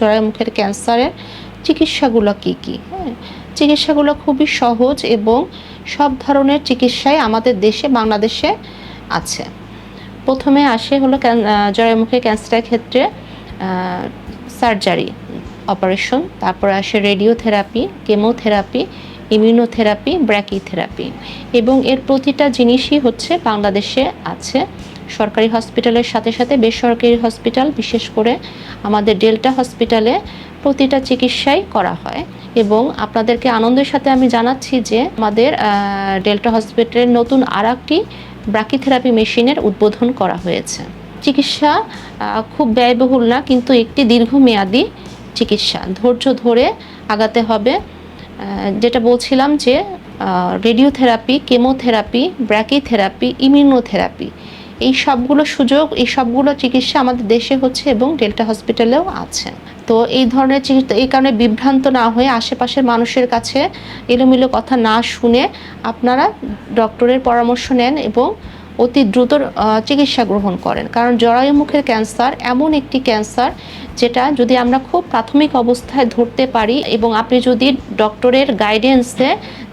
জরায়ু মুখের ক্যান্সারের চিকিৎসাগুলো কি কি? হ্যাঁ চিকিৎসাগুলো খুবই সহজ এবং সব ধরনের চিকিৎসাই আমাদের দেশে, বাংলাদেশে আছে। প্রথমে আসে হলো জরায়ু মুখের ক্যান্সারের ক্ষেত্রে সার্জারি অপারেশন, তারপরে আসে রেডিওথেরাপি, কেমোথেরাপি, ইমিউনোথেরাপি, ব্র্যাকিথেরাপি এবং এর প্রতিটা জিনিসই হচ্ছে বাংলাদেশে আছে। সরকারি হসপিটালের সাথে সাথে বেসরকারি হসপিটাল, বিশেষ করে আমাদের ডেল্টা হসপিটালে প্রতিটা চিকিৎসাই করা হয়। এবং আপনাদেরকে আনন্দের সাথে আমি জানাচ্ছি যে আমাদের ডেল্টা হসপিটালের নতুন আর একটি ব্রাকিথেরাপি মেশিনের উদ্বোধন করা হয়েছে। চিকিৎসা খুব ব্যয়বহুল না, কিন্তু একটি দীর্ঘমেয়াদী চিকিৎসা। ধৈর্য ধরে আগাতে হবে। যেটা বলছিলাম যে রেডিওথেরাপি, কেমোথেরাপি ব্র্যাকিথেরাপি ইমিউনোথেরাপি এই সবগুলো সুযোগ, এই সবগুলো চিকিৎসা আমাদের দেশে হচ্ছে এবং ডেল্টা হসপিটালেও আছে। তো এই ধরনের চিকিৎসা, এই কারণে বিভ্রান্ত না হয়ে আশেপাশের মানুষের কাছে এলোমেলো কথা না শুনে আপনারা ডক্টরের পরামর্শ নেন এবং অতি দ্রুত চিকিৎসা গ্রহণ করেন। কারণ জরায়ু মুখের ক্যান্সার এমন একটি ক্যান্সার যেটা যদি আমরা খুব প্রাথমিক অবস্থায় ধরতে পারি এবং আপনি যদি ডক্টরের গাইডেন্সে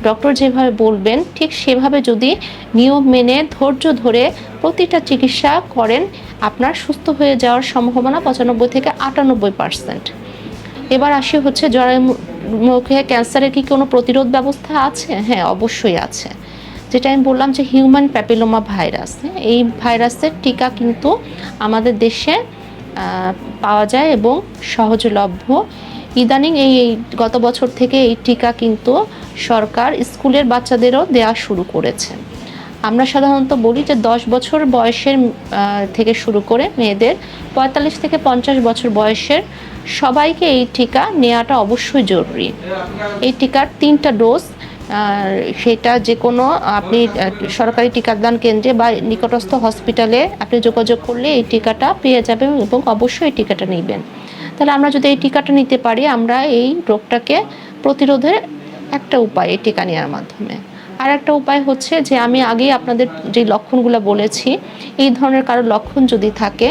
ডক্টর যেভাবে বলবেন, ঠিক সেভাবে যদি নিয়ম মেনে, ধৈর্য ধরে প্রতিটা চিকিৎসা করেন, আপনার সুস্থ হয়ে যাওয়ার সম্ভাবনা পঁচানব্বই থেকে আটানব্বই পার্সেন্ট। এবার আসি হচ্ছে জরায়ু মুখে ক্যান্সারের কি কোনো প্রতিরোধ ব্যবস্থা আছে? হ্যাঁ অবশ্যই আছে। যেটা আমি বললাম যে হিউম্যান প্যাপিলোমা ভাইরাস এই ভাইরাসের টিকা কিন্তু আমাদের দেশে পাওয়া যায় এবং সহজলভ্য। ইদানিং এই এই গত বছর থেকে এই টিকা কিন্তু সরকার স্কুলের বাচ্চাদেরও দেওয়া শুরু করেছে। আমরা সাধারণত বলি যে দশ বছর বয়সের থেকে শুরু করে মেয়েদের, পঁয়তাল্লিশ থেকে পঞ্চাশ বছর বয়সের সবাইকে এই টিকা নেওয়াটা অবশ্যই জরুরি। এই টিকার তিনটা ডোজ সেটা যে কোনো, আপনি সরকারি টিকাদান কেন্দ্রে বা নিকটস্থ হসপিটালে আপনি যোগাযোগ করলে এই টিকাটা পেয়ে যাবেন এবং অবশ্যই এই টিকাটা নেবেন। তাহলে আমরা যদি এই টিকাটা নিতে পারি, আমরা এই রোগটাকে প্রতিরোধের একটা উপায় এই টিকা নেওয়ার মাধ্যমে। আর একটা উপায় হচ্ছে যে, আমি আগেই আপনাদের যে লক্ষণগুলো বলেছি, এই ধরনের কারও লক্ষণ যদি থাকে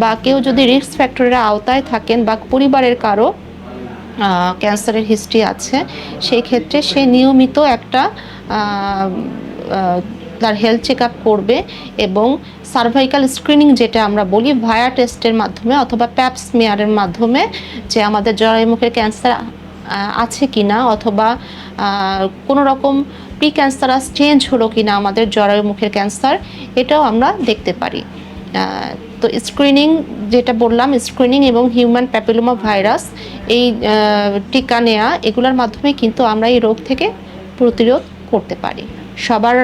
বা কেউ যদি রিস্ক ফ্যাক্টরের আওতায় থাকেন বা পরিবারের কারও ক্যান্সারের হিস্ট্রি আছে, সেই ক্ষেত্রে সে নিয়মিত একটা তার হেলথ চেক করবে এবং সার্ভাইকাল স্ক্রিনিং যেটা আমরা বলি ভায়া টেস্টের মাধ্যমে অথবা প্যাপস মেয়ারের মাধ্যমে যে আমাদের জরায়ু মুখের ক্যান্সার আছে কি না অথবা কোনো রকম প্রি ক্যান্সারাস চেঞ্জ হলো কি না আমাদের জরায়ু মুখের ক্যান্সার এটাও আমরা দেখতে পারি। তো স্ক্রিনিং যেটা বললাম স্ক্রিনিং এবং হিউম্যান প্যাপিলোমা ভাইরাস এই টিকা নেওয়া এগুলোর মাধ্যমে কিন্তু আমরা এই রোগ থেকে প্রতিরোধ করতে পারি। সবার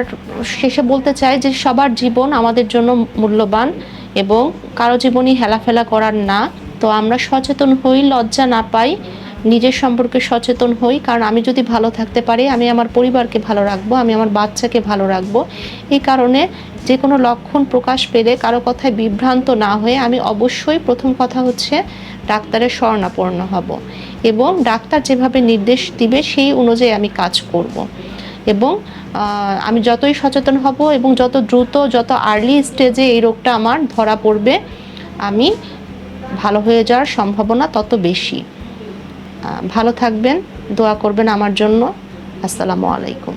শেষে বলতে চাই যে সবার জীবন আমাদের জন্য মূল্যবান এবং কারও জীবনই হেলাফেলা করার না। তো আমরা সচেতন হই, লজ্জা না পাই, নিজের সম্পর্কে সচেতন হই, কারণ আমি যদি ভালো থাকতে পারি, আমি আমার পরিবারকে ভালো রাখব, আমি আমার বাচ্চাকে ভালো রাখব। এই কারণে যে কোনো লক্ষণ প্রকাশ পেলে কারও কথায় বিভ্রান্ত না হয়ে আমি অবশ্যই প্রথম কথা হচ্ছে ডাক্তারের শরণাপন্ন হব এবং ডাক্তার যেভাবে নির্দেশ দিবে সেই অনুযায়ী আমি কাজ করব। এবং আমি যতই সচেতন হব এবং যত দ্রুত, যত আর্লি স্টেজে এই রোগটা আমার ধরা পড়বে, আমি ভালো হয়ে যাওয়ার সম্ভাবনা তত বেশি। ভালো থাকবেন, দোয়া করবেন আমার জন্য। আসসালামু আলাইকুম।